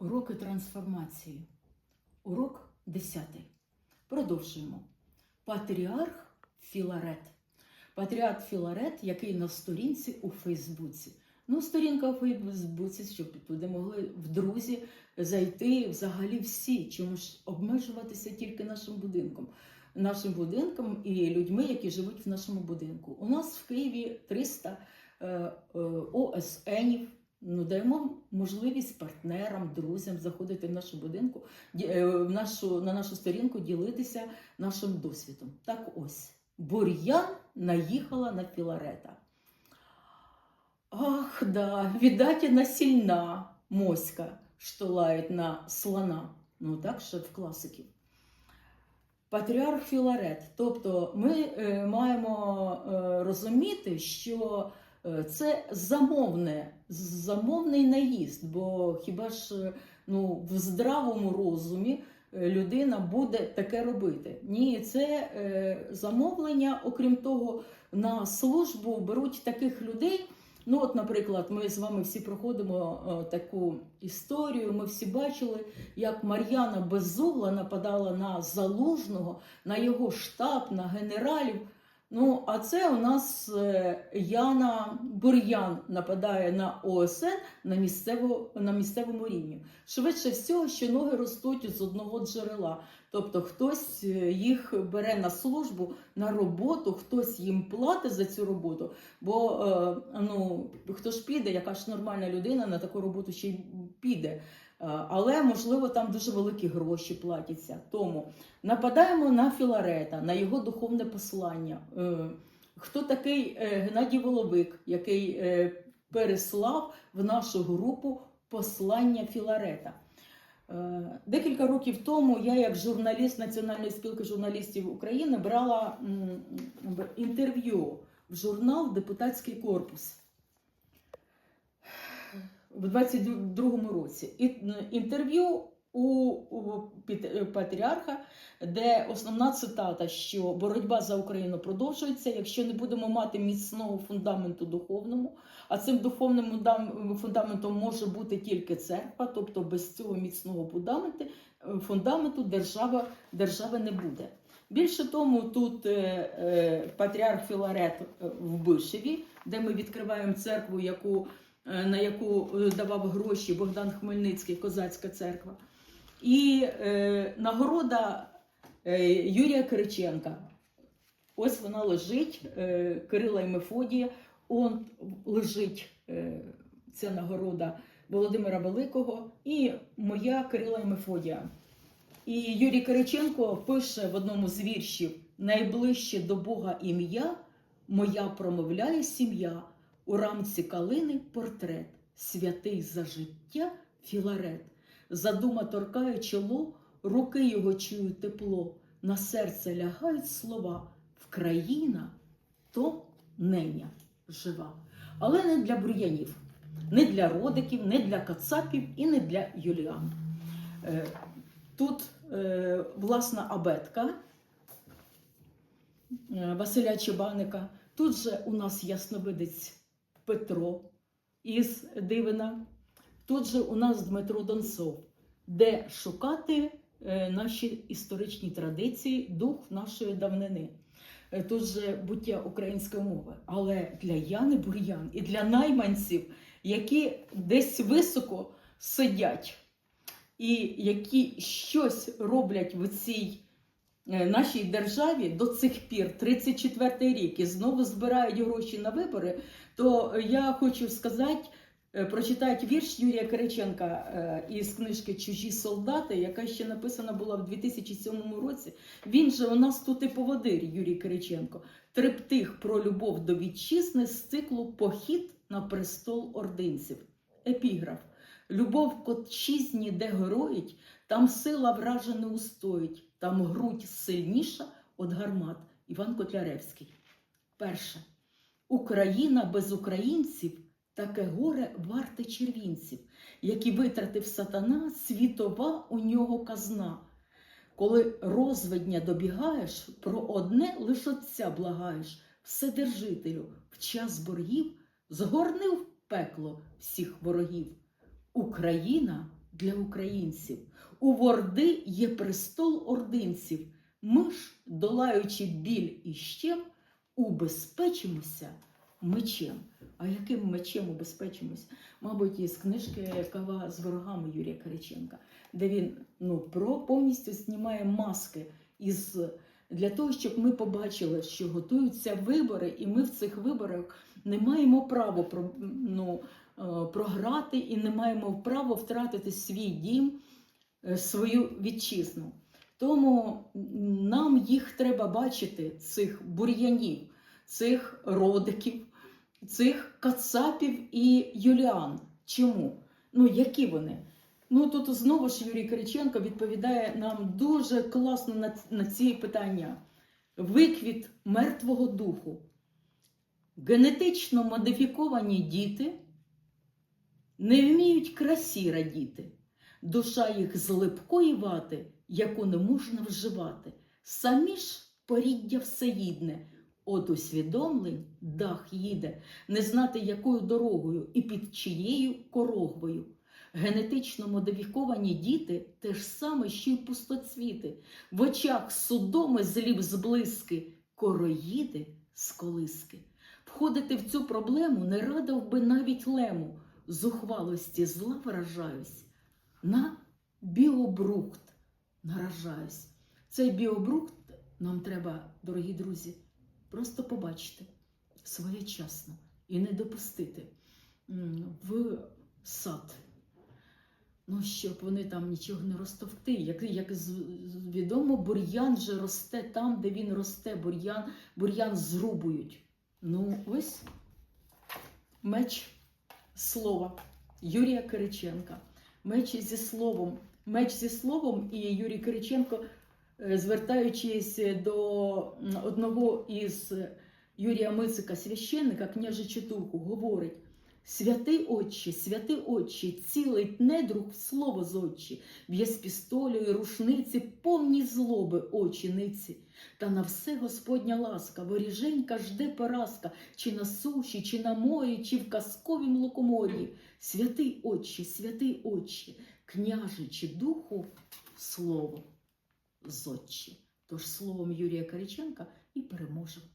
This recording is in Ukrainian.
Уроки трансформації. Урок 10. Продовжуємо. Патріарх Філарет. Патріарх Філарет, який на сторінці у Фейсбуці. Ну, сторінка у Фейсбуці, щоб туди могли в друзі зайти взагалі всі. Чому ж обмежуватися тільки нашим будинком? Нашим будинком і людьми, які живуть в нашому будинку. У нас в Києві 300 е, е, ОСНів. Ну, даємо можливість партнерам, друзям заходити в нашу будинку, е, в нашу, на нашу сторінку ділитися нашим досвідом. Так ось, бур'ян наїхала на Філарета. Ах, да, видать, она сильна, моська, що лають на слона. Ну, так ще в класиків. Патріарх Філарет. Тобто ми е, маємо е, розуміти, що це замовне, замовний наїзд, бо хіба ж е, ну, в здравому розумі е, людина буде таке робити? Ні, це е, замовлення, окрім того, на службу беруть таких людей. Ну, от, наприклад, ми з вами всі проходимо е, таку історію. Ми всі бачили, як Мар'яна Безугла нападала на залужного, на його штаб, на генералів. Ну, а це у нас е, Яна Бур'ян нападає на ОСН на, місцево, на місцевому рівні. Швидше всього, що ноги ростуть з одного джерела. Тобто хтось е, їх бере на службу, на роботу, хтось їм платить за цю роботу. Бо е, ну, хто ж піде, яка ж нормальна людина на таку роботу ще й піде. Е, Але можливо там дуже великі гроші платяться. Тому нападаємо на Філарета, на його духовне послання. Е, Хто такий е, Геннадій Воловик, який переслав в нашу групу послання Філарета? Декілька років тому я, як журналіст Національної спілки журналістів України, брала інтерв'ю в журнал Депутатський корпус в 22-му році. І інтерв'ю у, у патріарха, де основна цитата, що боротьба за Україну продовжується, якщо не будемо мати міцного фундаменту духовному, а цим духовним фундаментом може бути тільки церква, тобто без цього міцного фундаменту, фундаменту держава, держави не буде. Більше тому, тут е, е, патріарх Філарет е, в Бишеві, де ми відкриваємо церкву, яку, е, на яку е, давав гроші Богдан Хмельницький, козацька церква. І е, нагорода е, Юрія Кириченка. Ось вона лежить, е, Кирила і Мефодія. Он лежить е, ця нагорода Володимира Великого і моя Кирила і Мефодія. І Юрій Кириченко пише в одному з віршів: найближче до Бога ім'я, моя промовляє сім'я, у рамці калини портрет, святий за життя Філарет. Задума торкає чоло, руки його чують тепло, на серце лягають слова Вкраїна то неня жива. Але не для бур'янів, не для родиків, не для кацапів і не для юліан. Е, Тут е, власна абетка е, Василя Чебаника. Тут же у нас ясновидець Петро із Дивина. Тут же у нас Дмитро Донцов, де шукати е, наші історичні традиції, дух нашої давнини. Е, Тут же буття української мови. Але для Яни Бур'ян і для найманців, які десь високо сидять і які щось роблять в цій нашій державі до цих пір, 34-й рік, і знову збирають гроші на вибори, то я хочу сказати, е, прочитати вірш Юрія Кириченка е, із книжки Чужі солдати, яка ще написана була в 2007 році. Він же у нас тут і поводир Юрій Кириченко. Триптих про любов до вітчизни з циклу Похід на престол ординців. Епіграф. Любов к отчизні, де героїть, там сила вража устоїть, там грудь сильніша от гармат. Іван Котляревський. Перше. Україна без українців таке горе варте червінців, які витратив сатана, світова у нього казна. Коли розвидня добігаєш, про одне лиш отця благаєш, Вседержителю, в час боргів згорни в пекло всіх ворогів. Україна для українців. У Ворди є престол ординців. Ми ж, долаючи біль і щем, убезпечимося мечем. А яким мечем убезпечимось? Мабуть, із книжки Кава з ворогами Юрія Кириченка, де він ну, про повністю знімає маски із для того, щоб ми побачили, що готуються вибори, і ми в цих виборах не маємо права про, ну, програти і не маємо права втратити свій дім, е, свою вітчизну. Тому нам їх треба бачити, цих бур'янів, цих родиків, цих кацапів і юліан. Чому? Ну, які вони? Ну тут знову ж Юрій Кириченко відповідає нам дуже класно на, на ці питання. Виквіт мертвого духу. Генетично модифіковані діти не вміють красі радіти. Душа їх з липкої вати, яку не можна вживати. Самі ж поріддя всеїдне, от усвідомлень дах їде, не знати, якою дорогою і під чиєю корогвою. Генетично модифіковані діти те ж саме, що й пустоцвіти, в очах судоми зліб зблиски, короїди з колиски. Входити в цю проблему не радив би навіть лему, зухвалості зла вражаюсь, на біобрухт наражаюсь. Цей біобрухт нам треба, дорогі друзі, просто побачити своєчасно і не допустити в сад. Ну, щоб вони там нічого не розтовкти. Як, як відомо, бур'ян же росте там, де він росте, бур'ян, бур'ян зрубують. Ну, ось меч слова Юрія Кириченка. Меч зі словом. Меч зі словом, і Юрій Кириченко, е, звертаючись до одного із Юрія Мицика, священника, княжичу духу, говорить. Святий Отче, святий Отче, цілить недруг в слово з очі, б'є з пістолю і рушниці, повні злоби очіниці. Та на все Господня ласка, воріженька жде поразка, чи на суші, чи на морі, чи в казковім лукомор'ї. Святий Отче, святий Отче, княжичі духу, слово зодче. Тож словом Юрія Кариченка і переможемо.